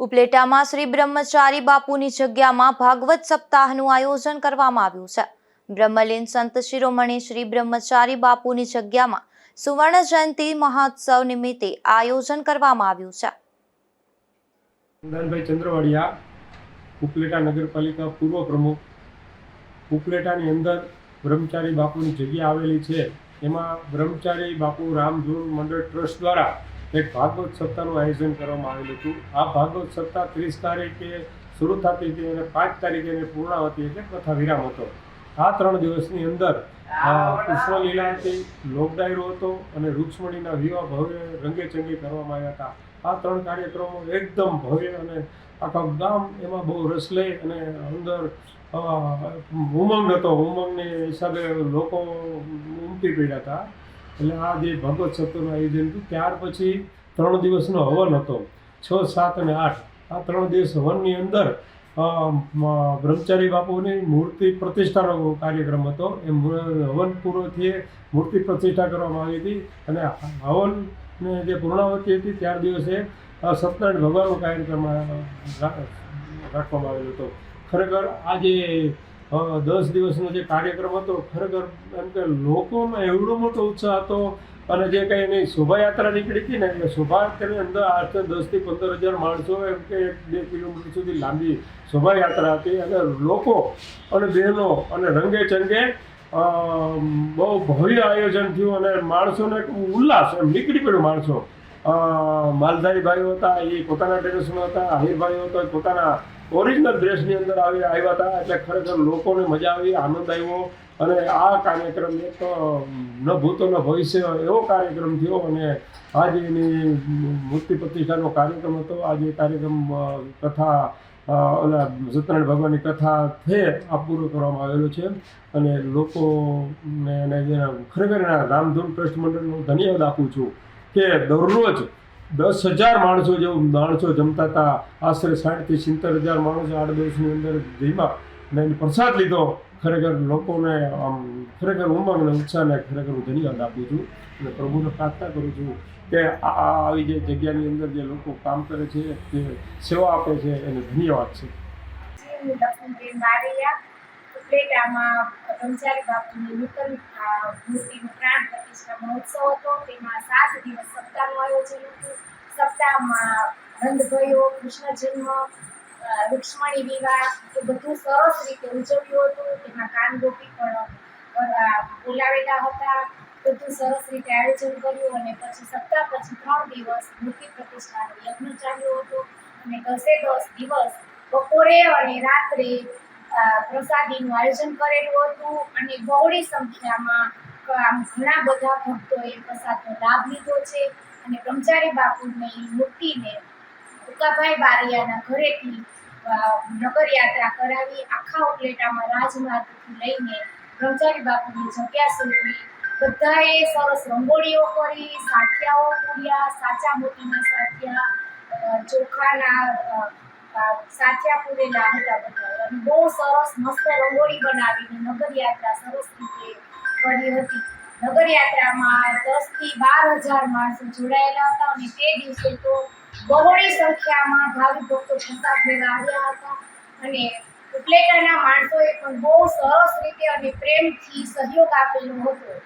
ઉપલેટામાં શ્રી બ્રહ્મચારી બાપુની જગ્યામાં ભાગવત સપ્તાહનું આયોજન કરવામાં આવ્યું છે. બ્રહ્મલીન સંત શિરોમણી શ્રી બ્રહ્મચારી બાપુની જગ્યામાં સુવર્ણ જયંતિ મહોત્સવ નિમિત્તે આયોજન કરવામાં આવ્યું છે. દાનભાઈ ચંદ્રવાડિયા, ઉપલેટા નગરપાલિકા પૂર્વ પ્રમુખ, ઉપલેટાની અંદર બ્રહ્મચારી બાપુની જગ્યા આવેલી છે. એમાં બ્રહ્મચારી બાપુ રામ મંડળ ટ્રસ્ટ દ્વારા એક ભાગવત સપ્તાહનું આયોજન કરવામાં આવેલું હતું. આ ભાગવત સપ્તાહ ત્રીસ તારીખે શરૂ થતી હતી અને પાંચ તારીખે એની પૂર્ણાવતી એટલે કથા વિરામ હતો. આ ત્રણ દિવસની અંદર અ, લીલા હતી લોકડાયરો હતો અને રૂક્ષ્મણીના વિવાહ ભવ્ય રંગે ચંગે કરવામાં આવ્યા હતા. આ ત્રણ કાર્યક્રમો એકદમ ભવ્ય અને આખા ગામ એમાં બહુ રસ લઈ અને અંદર ઉમંગ હતો. ઉમંગને હિસાબે લોકો ઉમટી પડ્યા હતા. એટલે આ જે ભગવત સપ્તાહનું આયોજન હતું, ત્યાર પછી ત્રણ દિવસનો હવન હતો, છ, સાત અને આઠ. આ ત્રણ દિવસ હવનની અંદર બ્રહ્મચારી બાપુની મૂર્તિ પ્રતિષ્ઠાનો કાર્યક્રમ હતો. એ હવન પૂર્વથી મૂર્તિ પ્રતિષ્ઠા કરવામાં આવી હતી અને હવનને જે પૂર્ણાવતી હતી, ત્યાર દિવસે સત્યનારાયણ ભગવાનનો કાર્યક્રમ રાખવામાં આવેલો હતો. ખરેખર આ જે દસ દિવસનો જે કાર્યક્રમ હતો, ખરેખર એમ કે લોકોમાં એવડો મોટો ઉત્સાહ હતો અને જે કંઈ એની શોભાયાત્રા નીકળી હતી ને એ શોભાયાત્રાની અંદર આઠ દસથી પંદર હજાર માણસો એમ કે એક બે કિલોમીટર સુધી લાંબી શોભાયાત્રા હતી અને લોકો અને બહેનો અને રંગે ચંગે બહુ ભવ્ય આયોજન થયું અને માણસોને એક ઉલ્લાસ એમ નીકળી પડ્યું, માણસો. માલધારી ભાઈઓ હતા, એ પોતાના ટેરેસમાં હતા આહિરભાઈઓ હતા, એ પોતાના ઓરિજિનલ ડ્રેસની અંદર આવી આવ્યા હતા એટલે ખરેખર લોકોને મજા આવી, આનંદ આવ્યો. અને આ કાર્યક્રમ એક ન ભૂતો ન ભવિષ્ય એવો કાર્યક્રમ થયો અને આજે એની મૂર્તિ પ્રતિષ્ઠાનો કાર્યક્રમ હતો. આજે કાર્યક્રમ કથા ઓલા સત્યનારાયણ ભગવાનની કથા છે આ પૂરો કરવામાં આવેલો છે. અને લોકોને ખરેખર રામધૂન ટ્રસ્ટ મંડળનો ધન્યવાદ આપું છું કે દરરોજ દસ હજાર માણસો જેવું માણસો જમતા હતા. આશરે સાઠથી સિત્તેર હજાર માણસો આઠ દિવસની અંદર જમ્યા અને એને પ્રસાદ લીધો. ખરેખર લોકોને આમ ખરેખર ઉમંગ અને ઉત્સાહને ખરેખર હું ધન્યવાદ આપું છું અને પ્રભુને પ્રાર્થના કરું છું કે આ આવી જે જગ્યાની અંદર જે લોકો કામ કરે છે, જે સેવા આપે છે, એને ધન્યવાદ છે. મહોત્સવ હતો. તેમાં સાત દિવસ સપ્તાહનું આયોજન હતું. સપ્તાહમાં નંદભયો કૃષ્ણ જન્મ રૂક્ષ્મણી વિવાહ એ બધું સરસ રીતે ઉજવ્યું હતું. તેમાં કાનગોપી પણ બોલાવેલા હતા. બધું સરસ રીતે આયોજન કર્યું અને પછી સપ્તાહ પછી ત્રણ દિવસ મૂર્તિ પ્રતિષ્ઠાનું યજ્ઞ ચાલ્યો હતો. અને દસે દસ દિવસ બપોરે અને રાત્રે પ્રસાદીનું આયોજન કરેલું હતું. અને બહોળી સંખ્યામાં આમ ઘણા બધા ભક્તોએ પ્રસાદનો લાભ લીધો છે. અને બ્રહ્મચારી બાપુની મૂર્તિને ઉકાભાઈ બારિયાના ઘરેથી નગર યાત્રા કરાવી આખા ઉપલેટામાં રાજમાર્ગથી લઈને બ્રહ્મચારી બાપુની જગ્યા સુધી બધાએ સરસ રંગોળીઓ કરી સાઠિયાઓ પૂર્યા સાચા મોતીના સાથિયા ચોખાના અ, પૂરેલા હતા બધા. અને બહુ સરસ મસ્ત રંગોળી બનાવીને નગર યાત્રા સરસ રીતે કરી હતી. નગરયાત્રામાં દસથી બાર હજાર માણસો જોડાયેલા હતા અને તે દિવસે તો બહોળી સંખ્યામાં ભાવિ ભક્તો પ્રસાદ લેવા આવ્યા હતા. અને ઉપલેટાના માણસોએ પણ બહુ સરસ રીતે અને પ્રેમથી સહયોગ આપેલો હતો.